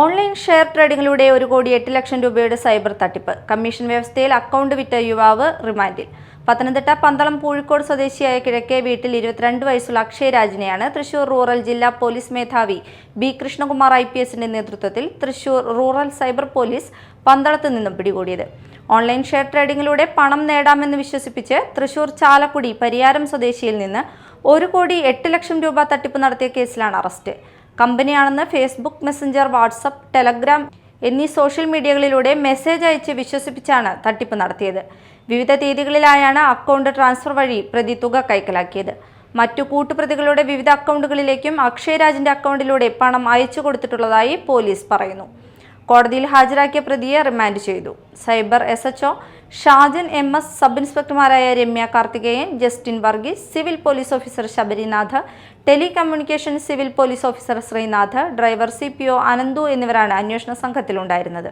Online share ട്രേഡിംഗിലൂടെ ഒരു കോടി എട്ട് ലക്ഷം രൂപയുടെ സൈബർ തട്ടിപ്പ്. കമ്മീഷൻ വ്യവസ്ഥയിൽ അക്കൗണ്ട് വിറ്റ യുവാവ് റിമാൻഡിൽ. പത്തനംതിട്ട പന്തളം പൂഴിക്കോട് സ്വദേശിയായ കിഴക്കേ വീട്ടിൽ ഇരുപത്തിരണ്ട് വയസ്സുള്ള അക്ഷയ് രാജിനെയാണ് തൃശൂർ റൂറൽ ജില്ലാ പോലീസ് മേധാവി ബി കൃഷ്ണകുമാർ ഐ പി എസിന്റെ നേതൃത്വത്തിൽ തൃശൂർ റൂറൽ സൈബർ പോലീസ് പന്തളത്ത് നിന്നും പിടികൂടിയത്. ഓൺലൈൻ ഷെയർ ട്രേഡിംഗിലൂടെ പണം നേടാമെന്ന് വിശ്വസിപ്പിച്ച് തൃശൂർ ചാലക്കുടി പരിയാരം സ്വദേശിയിൽ നിന്ന് ഒരു കോടി എട്ട് ലക്ഷം രൂപ തട്ടിപ്പ് നടത്തിയ കേസിലാണ് അറസ്റ്റ്. കമ്പനിയാണെന്ന് ഫേസ്ബുക്ക് മെസ്സഞ്ചർ വാട്സപ്പ് ടെലഗ്രാം എന്നീ സോഷ്യൽ മീഡിയകളിലൂടെ മെസ്സേജ് അയച്ച് വിശ്വസിപ്പിച്ചാണ് തട്ടിപ്പ് നടത്തിയത്. വിവിധ തീയതികളിലായാണ് അക്കൗണ്ട് ട്രാൻസ്ഫർ വഴി പ്രതി തുക കൈക്കലാക്കിയത്. മറ്റു കൂട്ടുപ്രതികളുടെ വിവിധ അക്കൗണ്ടുകളിലേക്കും അക്ഷയ് രാജിന്റെ അക്കൗണ്ടിലൂടെ പണം അയച്ചു കൊടുത്തിട്ടുള്ളതായി പോലീസ് പറയുന്നു. കോടതിയിൽ ഹാജരാക്കിയ പ്രതിയെ റിമാൻഡ് ചെയ്തു. Cyber S HO Shajan M S sub ഇൻസ്പെക്ടർമാരായ Ramya Karthikeyan Justin Varghese civil police officer Sabarinath telecommunication civil police officer Sreenath driver C P O Ananthu എന്നിവരാണ് അന്വേഷണ സംഘത്തിലുണ്ടായിരുന്നത്.